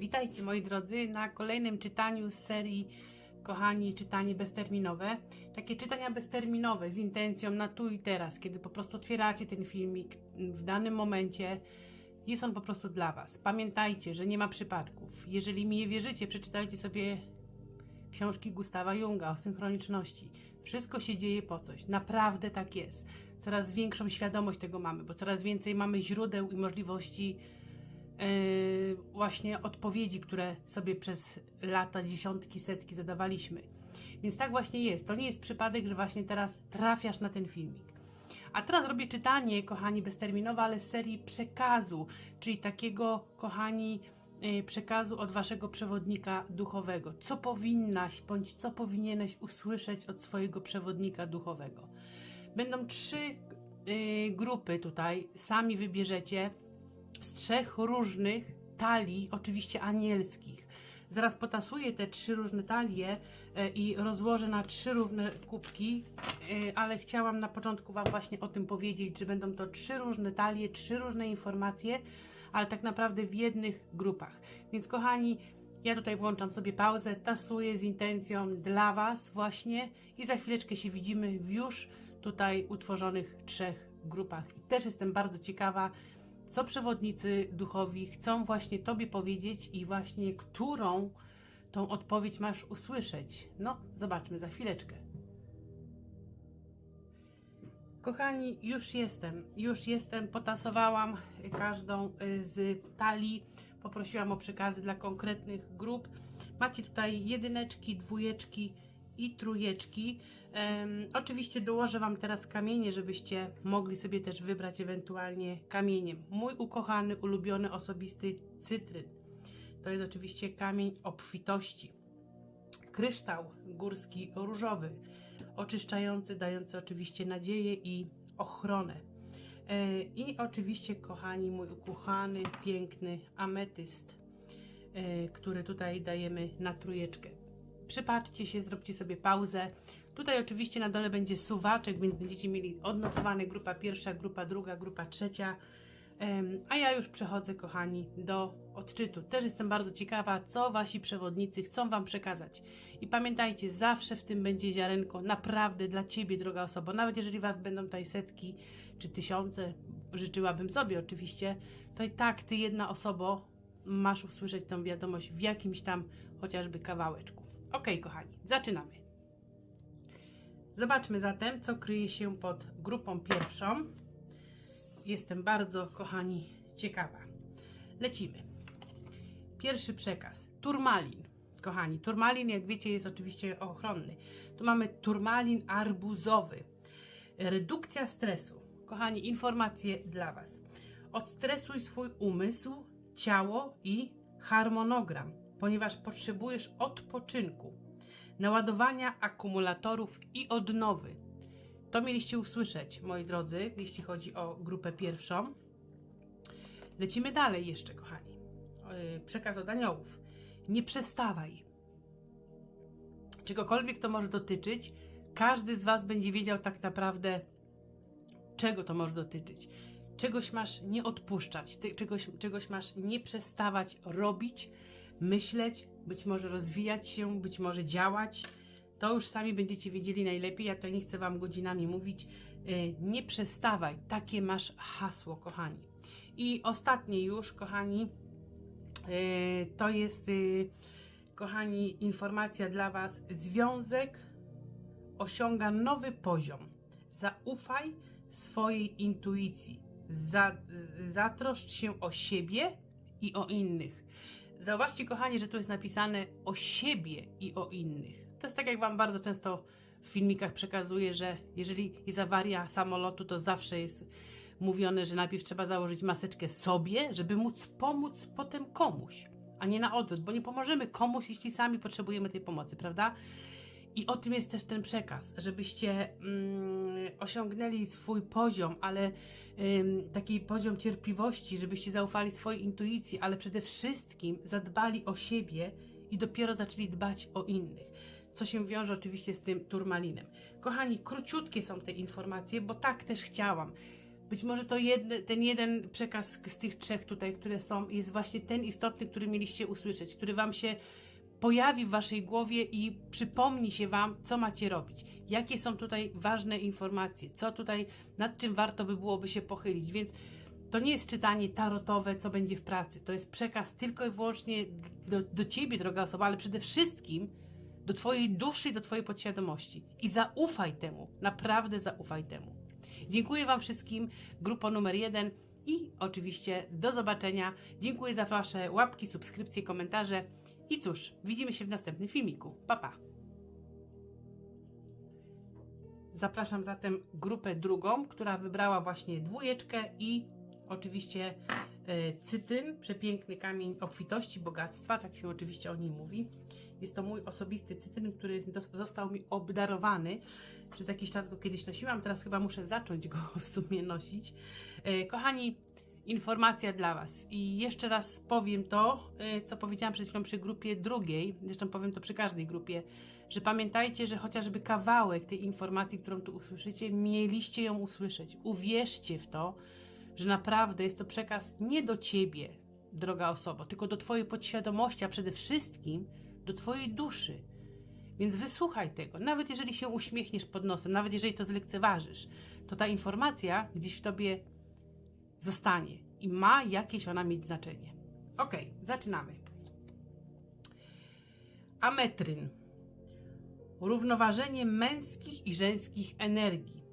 Witajcie moi drodzy na kolejnym czytaniu z serii Kochani, czytanie bezterminowe. Takie czytania bezterminowe z intencją na tu i teraz, kiedy po prostu otwieracie ten filmik w danym momencie. Jest on po prostu dla Was. Pamiętajcie, że nie ma przypadków. Jeżeli mi nie wierzycie, przeczytajcie sobie książki Gustawa Junga o synchroniczności. Wszystko się dzieje po coś. Naprawdę tak jest. Coraz większą świadomość tego mamy, bo coraz więcej mamy źródeł i możliwości właśnie odpowiedzi, które sobie przez lata, dziesiątki, setki zadawaliśmy. Więc tak właśnie jest. To nie jest przypadek, że właśnie teraz trafiasz na ten filmik. A teraz robię czytanie, kochani, bezterminowe, ale z serii przekazu, czyli takiego, kochani, yy, przekazu od waszego przewodnika duchowego. Co powinnaś bądź co powinieneś usłyszeć od swojego przewodnika duchowego. Będą trzy yy, grupy tutaj, sami wybierzecie z trzech różnych talii, oczywiście anielskich. Zaraz potasuję te trzy różne talie e, i rozłożę na trzy równe kubki, e, ale chciałam na początku Wam właśnie o tym powiedzieć, że będą to trzy różne talie, trzy różne informacje, ale tak naprawdę w jednych grupach. Więc kochani, ja tutaj włączam sobie pauzę, tasuję z intencją dla Was właśnie i za chwileczkę się widzimy w już tutaj utworzonych trzech grupach. I też jestem bardzo ciekawa, co przewodnicy duchowi chcą właśnie Tobie powiedzieć i właśnie którą tą odpowiedź masz usłyszeć. No, zobaczmy za chwileczkę. Kochani, już jestem, już jestem, potasowałam każdą y, z talii, poprosiłam o przekazy dla konkretnych grup. Macie tutaj jedyneczki, dwójeczki i trójeczki. Um, oczywiście dołożę Wam teraz kamienie, żebyście mogli sobie też wybrać ewentualnie kamieniem. Mój ukochany, ulubiony, osobisty cytryn. To jest oczywiście kamień obfitości. Kryształ górski różowy, oczyszczający, dający oczywiście nadzieję i ochronę. E, I oczywiście, kochani, mój ukochany, piękny ametyst, e, który tutaj dajemy na trójeczkę. Przypatrzcie się, zróbcie sobie pauzę. Tutaj oczywiście na dole będzie suwaczek, więc będziecie mieli odnotowane grupa pierwsza, grupa druga, grupa trzecia. A ja już przechodzę, kochani, do odczytu. Też jestem bardzo ciekawa, co wasi przewodnicy chcą wam przekazać. I pamiętajcie, zawsze w tym będzie ziarenko naprawdę dla ciebie, droga osoba. Nawet jeżeli was będą tutaj setki czy tysiące, życzyłabym sobie oczywiście, to i tak ty jedna osoba masz usłyszeć tą wiadomość w jakimś tam chociażby kawałeczku. Ok, kochani, zaczynamy. Zobaczmy zatem, co kryje się pod grupą pierwszą. Jestem bardzo, kochani, ciekawa. Lecimy. Pierwszy przekaz. Turmalin. Kochani, turmalin, jak wiecie, jest oczywiście ochronny. Tu mamy turmalin arbuzowy. Redukcja stresu. Kochani, informacje dla Was. Odstresuj swój umysł, ciało i harmonogram, ponieważ potrzebujesz odpoczynku naładowania akumulatorów i odnowy. To mieliście usłyszeć, moi drodzy, jeśli chodzi o grupę pierwszą. Lecimy dalej jeszcze, kochani. Yy, przekaz od aniołów. Nie przestawaj. Czegokolwiek to może dotyczyć, każdy z Was będzie wiedział tak naprawdę, czego to może dotyczyć. Czegoś masz nie odpuszczać, czegoś, czegoś masz nie przestawać robić, myśleć, być może rozwijać się, być może działać. To już sami będziecie wiedzieli najlepiej. Ja to nie chcę Wam godzinami mówić. Y, nie przestawaj. Takie masz hasło, kochani. I ostatnie już, kochani, y, to jest, y, kochani, informacja dla Was. Związek osiąga nowy poziom. Zaufaj swojej intuicji. Zatroszcz się o siebie i o innych. Zauważcie, kochani, że tu jest napisane o siebie i o innych. To jest tak, jak Wam bardzo często w filmikach przekazuję, że jeżeli jest awaria samolotu, to zawsze jest mówione, że najpierw trzeba założyć maseczkę sobie, żeby móc pomóc potem komuś, a nie na odwrót, bo nie pomożemy komuś, jeśli sami potrzebujemy tej pomocy, prawda? I o tym jest też ten przekaz, żebyście mm, osiągnęli swój poziom, ale ym, taki poziom cierpliwości, żebyście zaufali swojej intuicji, ale przede wszystkim zadbali o siebie i dopiero zaczęli dbać o innych. Co się wiąże oczywiście z tym turmalinem. Kochani, króciutkie są te informacje, bo tak też chciałam. Być może to jedne, ten jeden przekaz z tych trzech tutaj, które są, jest właśnie ten istotny, który mieliście usłyszeć, który Wam się pojawi w Waszej głowie i przypomni się Wam, co macie robić. Jakie są tutaj ważne informacje, co tutaj, nad czym warto by byłoby się pochylić. Więc to nie jest czytanie tarotowe, co będzie w pracy. To jest przekaz tylko i wyłącznie do, do Ciebie, droga osoba, ale przede wszystkim do Twojej duszy do Twojej podświadomości. I zaufaj temu, naprawdę zaufaj temu. Dziękuję Wam wszystkim, grupa numer jeden i oczywiście do zobaczenia. Dziękuję za Wasze łapki, subskrypcje, komentarze i cóż, widzimy się w następnym filmiku. Pa, pa! Zapraszam zatem grupę drugą, która wybrała właśnie dwójeczkę i oczywiście e, cytyn, przepiękny kamień obfitości, bogactwa, tak się oczywiście o nim mówi. Jest to mój osobisty cytyn, który został mi obdarowany. Przez jakiś czas go kiedyś nosiłam, teraz chyba muszę zacząć go w sumie nosić. E, kochani, informacja dla Was. I jeszcze raz powiem to, e, co powiedziałam przed chwilą przy grupie drugiej, zresztą powiem to przy każdej grupie, że pamiętajcie, że chociażby kawałek tej informacji, którą tu usłyszycie, mieliście ją usłyszeć. Uwierzcie w to, że naprawdę jest to przekaz nie do Ciebie, droga osoba, tylko do Twojej podświadomości, a przede wszystkim do Twojej duszy. Więc wysłuchaj tego. Nawet jeżeli się uśmiechniesz pod nosem, nawet jeżeli to zlekceważysz, to ta informacja gdzieś w Tobie zostanie i ma jakieś ona mieć znaczenie. Ok, zaczynamy. Ametryn. Równoważenie męskich i żeńskich energii.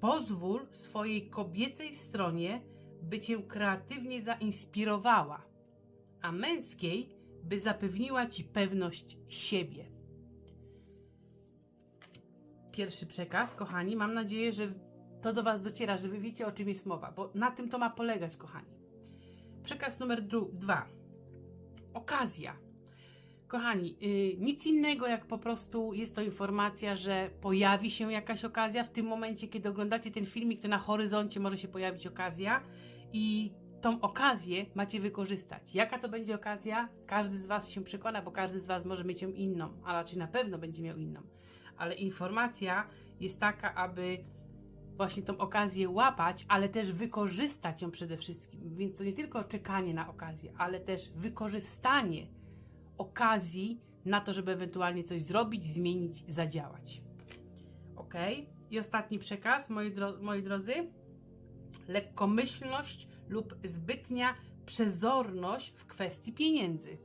Pozwól swojej kobiecej stronie, by cię kreatywnie zainspirowała, a męskiej, by zapewniła ci pewność siebie. Pierwszy przekaz, kochani, mam nadzieję, że to do Was dociera, że Wy wiecie, o czym jest mowa, bo na tym to ma polegać, kochani. Przekaz numer dwa. Okazja. Kochani, yy, nic innego jak po prostu jest to informacja, że pojawi się jakaś okazja. W tym momencie, kiedy oglądacie ten filmik, to na horyzoncie może się pojawić okazja i tą okazję macie wykorzystać. Jaka to będzie okazja? Każdy z Was się przekona, bo każdy z Was może mieć ją inną, a raczej na pewno będzie miał inną. Ale informacja jest taka, aby właśnie tą okazję łapać, ale też wykorzystać ją przede wszystkim. Więc to nie tylko czekanie na okazję, ale też wykorzystanie okazji na to, żeby ewentualnie coś zrobić, zmienić, zadziałać. Ok? I ostatni przekaz, moi, dro moi drodzy. Lekkomyślność lub zbytnia przezorność w kwestii pieniędzy.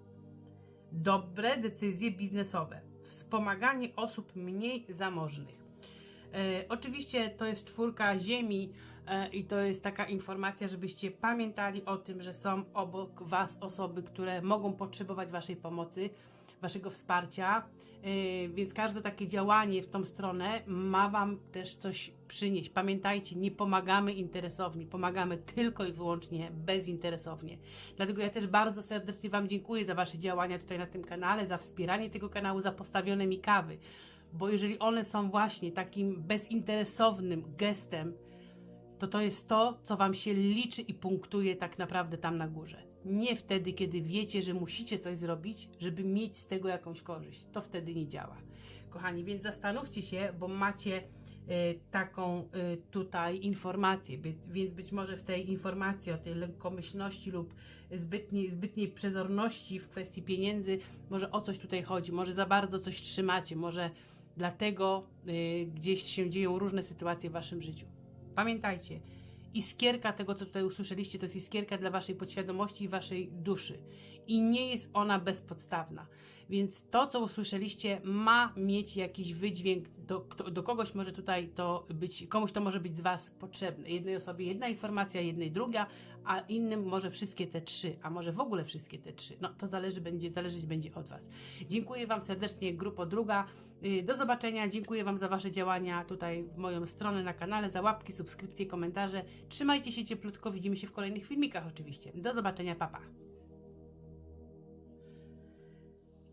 Dobre decyzje biznesowe. Wspomaganie osób mniej zamożnych. E, oczywiście to jest czwórka ziemi e, i to jest taka informacja, żebyście pamiętali o tym, że są obok Was osoby, które mogą potrzebować Waszej pomocy, Waszego wsparcia, e, więc każde takie działanie w tą stronę ma Wam też coś przynieść. Pamiętajcie, nie pomagamy interesownie, pomagamy tylko i wyłącznie bezinteresownie. Dlatego ja też bardzo serdecznie Wam dziękuję za Wasze działania tutaj na tym kanale, za wspieranie tego kanału, za postawione mi kawy bo jeżeli one są właśnie takim bezinteresownym gestem, to to jest to, co Wam się liczy i punktuje tak naprawdę tam na górze. Nie wtedy, kiedy wiecie, że musicie coś zrobibyć, żeby mieć z tego jakąś korzyść. To wtedy nie działa. Kochani, więc zastanówcie się, bo macie y, taką y, tutaj informację, więc być może w tej informacji o tej lekkomyślności lub zbytniej, zbytniej przezorności w kwestii pieniędzy, może o coś tutaj chodzi, może za bardzo coś trzymacie, może Dlatego y, gdzieś się dzieją różne sytuacje w waszym życiu. Pamiętajcie, iskierka tego, co tutaj usłyszeliście, to jest iskierka dla waszej podświadomości i waszej duszy. I nie jest ona bezpodstawna. Więc to, co usłyszeliście, ma mieć jakiś wydźwięk, do, do kogoś może tutaj to być, komuś to może być z Was potrzebne. Jednej osobie jedna informacja, jednej druga, a innym może wszystkie te trzy, a może w ogóle wszystkie te trzy. No to zależy będzie, zależeć będzie od Was. Dziękuję Wam serdecznie, grupo druga. Y, do zobaczenia, dziękuję Wam za Wasze działania tutaj w moją stronę na kanale, za łapki, subskrypcje, komentarze. Trzymajcie się cieplutko, widzimy się w kolejnych filmikach oczywiście. Do zobaczenia, papa. Pa.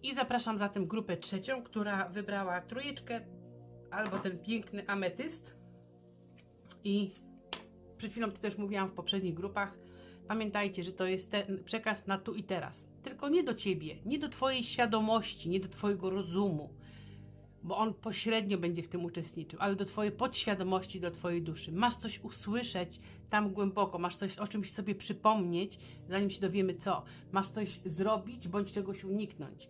I zapraszam zatem grupę trzecią, która wybrała trójeczkę albo ten piękny ametyst. I przed chwilą to też mówiłam w poprzednich grupach. Pamiętajcie, że to jest ten przekaz na tu i teraz. Tylko nie do ciebie, nie do twojej świadomości, nie do twojego rozumu. bo on pośrednio będzie w tym uczestniczył, ale do Twojej podświadomości, do Twojej duszy. Masz coś usłyszeć tam głęboko, masz coś o czymś sobie przypomnieć, zanim się dowiemy co. Masz coś zrobić bądź czegoś uniknąć.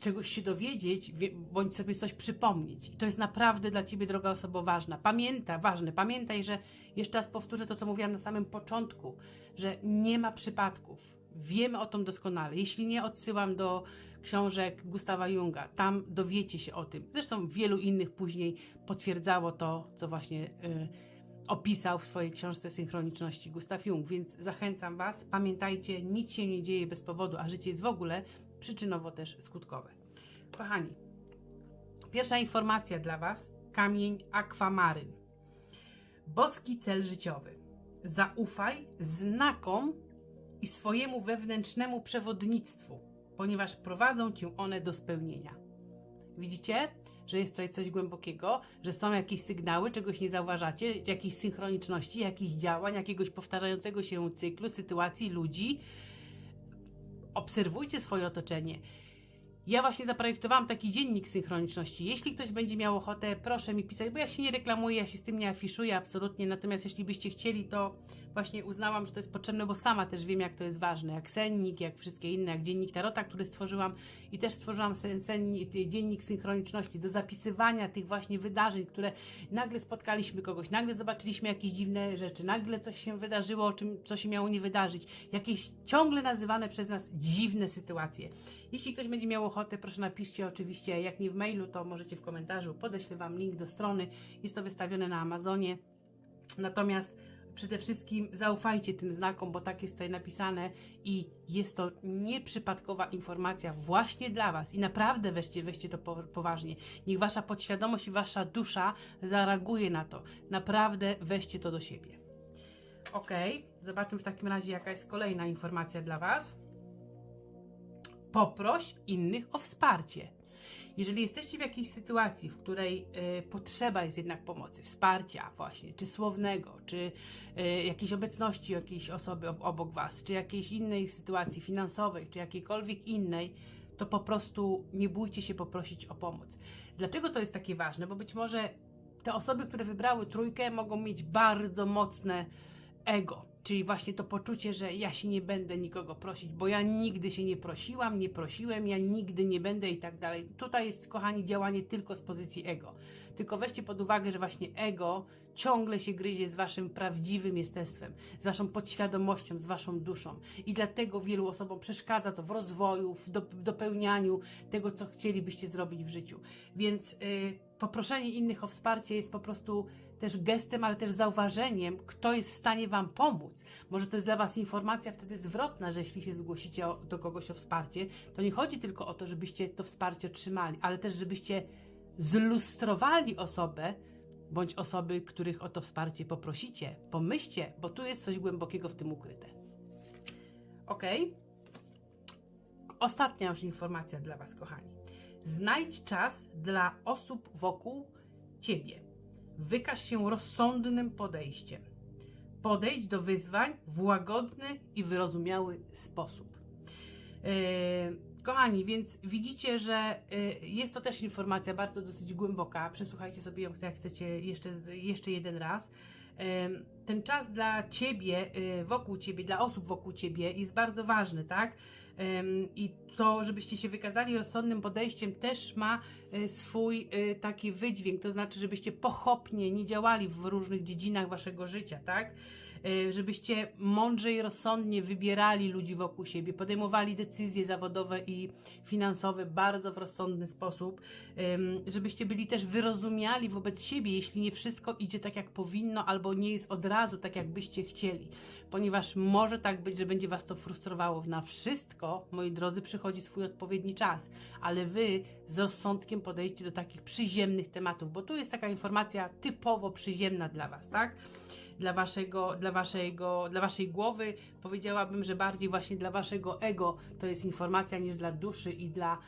Czegoś się dowiedzieć, wie- bądź sobie coś przypomnieć. I to jest naprawdę dla Ciebie, droga osoba, ważna. Pamiętaj, ważne, pamiętaj, że jeszcze raz powtórzę to, co mówiłam na samym początku, że nie ma przypadków. Wiemy o tym doskonale. Jeśli nie, odsyłam do książek Gustawa Junga. Tam dowiecie się o tym. Zresztą wielu innych później potwierdzało to, co właśnie y, opisał w swojej książce Synchroniczności Gustaw Jung. Więc zachęcam Was. Pamiętajcie, nic się nie dzieje bez powodu, a życie jest w ogóle przyczynowo też skutkowe. Kochani, pierwsza informacja dla Was. Kamień akwamaryn. Boski cel życiowy. Zaufaj znakom i swojemu wewnętrznemu przewodnictwu, ponieważ prowadzą cię one do spełnienia. Widzicie, że jest tutaj coś głębokiego, że są jakieś sygnały, czegoś nie zauważacie, jakiejś synchroniczności, jakichś działań, jakiegoś powtarzającego się cyklu, sytuacji, ludzi. Obserwujcie swoje otoczenie. Ja właśnie zaprojektowałam taki dziennik synchroniczności. Jeśli ktoś będzie miał ochotę, proszę mi pisać, bo ja się nie reklamuję, ja się z tym nie afiszuję absolutnie. Natomiast jeśli byście chcieli, to właśnie uznałam, że to jest potrzebne, bo sama też wiem, jak to jest ważne. Jak sennik, jak wszystkie inne, jak dziennik Tarota, który stworzyłam i też stworzyłam sen, sennik, dziennik synchroniczności do zapisywania tych właśnie wydarzeń, które nagle spotkaliśmy kogoś, nagle zobaczyliśmy jakieś dziwne rzeczy, nagle coś się wydarzyło, o czym co się miało nie wydarzyć. Jakieś ciągle nazywane przez nas dziwne sytuacje. Jeśli ktoś będzie miał ochotę, proszę napiszcie oczywiście, jak nie w mailu, to możecie w komentarzu. Podeślę Wam link do strony. Jest to wystawione na Amazonie. Natomiast przede wszystkim zaufajcie tym znakom, bo tak jest tutaj napisane i jest to nieprzypadkowa informacja właśnie dla Was. I naprawdę weźcie, weźcie to po, poważnie. Niech Wasza podświadomość i Wasza dusza zareaguje na to. Naprawdę weźcie to do siebie. Ok, zobaczmy w takim razie, jaka jest kolejna informacja dla Was. Poproś innych o wsparcie. Jeżeli jesteście w jakiejś sytuacji, w której y, potrzeba jest jednak pomocy, wsparcia właśnie, czy słownego, czy y, jakiejś obecności jakiejś osoby ob obok Was, czy jakiejś innej sytuacji finansowej, czy jakiejkolwiek innej, to po prostu nie bójcie się poprosić o pomoc. Dlaczego to jest takie ważne? Bo być może te osoby, które wybrały trójkę, mogą mieć bardzo mocne ego, czyli właśnie to poczucie, że ja się nie będę nikogo prosić, bo ja nigdy się nie prosiłam, nie prosiłem, ja nigdy nie będę i tak dalej. Tutaj jest, kochani, działanie tylko z pozycji ego. Tylko weźcie pod uwagę, że właśnie ego ciągle się gryzie z waszym prawdziwym jestestwem, z waszą podświadomością, z waszą duszą. I dlatego wielu osobom przeszkadza to w rozwoju, w do, w dopełnianiu tego, co chcielibyście zrobić w życiu. Więc yy, poproszenie innych o wsparcie jest po prostu też gestem, ale też zauważeniem, kto jest w stanie Wam pomóc. Może to jest dla Was informacja wtedy zwrotna, że jeśli się zgłosicie do kogoś o wsparcie, to nie chodzi tylko o to, żebyście to wsparcie otrzymali, ale też, żebyście zlustrowali osobę, bądź osoby, których o to wsparcie poprosicie. Pomyślcie, bo tu jest coś głębokiego w tym ukryte. Ok? Ostatnia już informacja dla Was, kochani. Znajdź czas dla osób wokół Ciebie. Wykaż się rozsądnym podejściem. Podejdź do wyzwań w łagodny i wyrozumiały sposób. Yy, kochani, więc widzicie, że yy, jest to też informacja bardzo dosyć głęboka. Przesłuchajcie sobie ją, jak chcecie, jeszcze, jeszcze jeden raz. Ten czas dla ciebie, yy, wokół ciebie, dla osób wokół ciebie jest bardzo ważny, tak? I to, żebyście się wykazali rozsądnym podejściem, też ma y, swój y, taki wydźwięk, to znaczy, żebyście pochopnie nie działali w różnych dziedzinach waszego życia, tak? Y, żebyście mądrze i rozsądnie wybierali ludzi wokół siebie, podejmowali decyzje zawodowe i finansowe bardzo w rozsądny sposób, żebyście byli też wyrozumiali wobec siebie, jeśli nie wszystko idzie tak, jak powinno, albo nie jest od razu tak, jak byście chcieli, ponieważ może tak być, że będzie was to frustrowało. Na wszystko, moi drodzy, przychodzi swój odpowiedni czas, ale wy z rozsądkiem podejdźcie do takich przyziemnych tematów, bo tu jest taka informacja typowo przyziemna dla was, tak? Dla, waszego, dla, waszego, dla waszej głowy. Powiedziałabym, że bardziej właśnie dla waszego ego to jest informacja niż dla duszy i dla,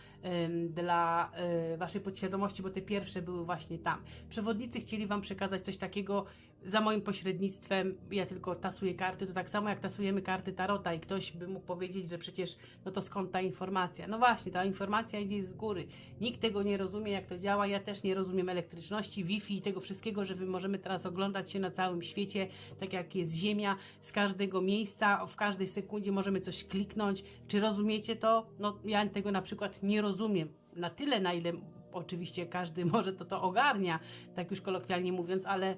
dla y, waszej podświadomości, bo te pierwsze były właśnie tam. Przewodnicy chcieli wam przekazać coś takiego za moim pośrednictwem, ja tylko tasuję karty, to tak samo jak tasujemy karty Tarota i ktoś by mógł powiedzieć, że przecież, no to skąd ta informacja? No właśnie, ta informacja idzie z góry. Nikt tego nie rozumie, jak to działa. Ja też nie rozumiem elektryczności, Wi-Fi i tego wszystkiego, że my możemy teraz oglądać się na całym świecie, tak jak jest Ziemia, z każdego miejsca, w każdej sekundzie możemy coś kliknąć. Czy rozumiecie to? No ja tego na przykład nie rozumiem. Na tyle, na ile oczywiście każdy może to to ogarnia, tak już kolokwialnie mówiąc, ale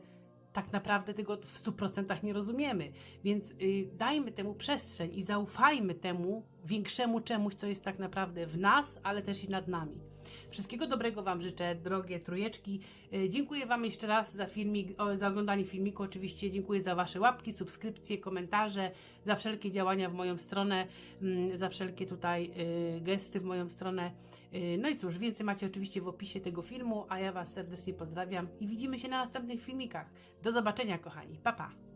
tak naprawdę tego w 100% nie rozumiemy. Więc y, dajmy temu przestrzeń i zaufajmy temu większemu czemuś, co jest tak naprawdę w nas, ale też i nad nami. Wszystkiego dobrego Wam życzę, drogie trójeczki. Y, dziękuję Wam jeszcze raz za filmik, za oglądanie filmiku. Oczywiście dziękuję za Wasze łapki, subskrypcje, komentarze, za wszelkie działania w moją stronę, mm, za wszelkie tutaj y, gesty w moją stronę. Y, No i cóż, więcej macie oczywiście w opisie tego filmu, a ja Was serdecznie pozdrawiam i widzimy się na następnych filmikach. Do zobaczenia, kochani. Pa, pa!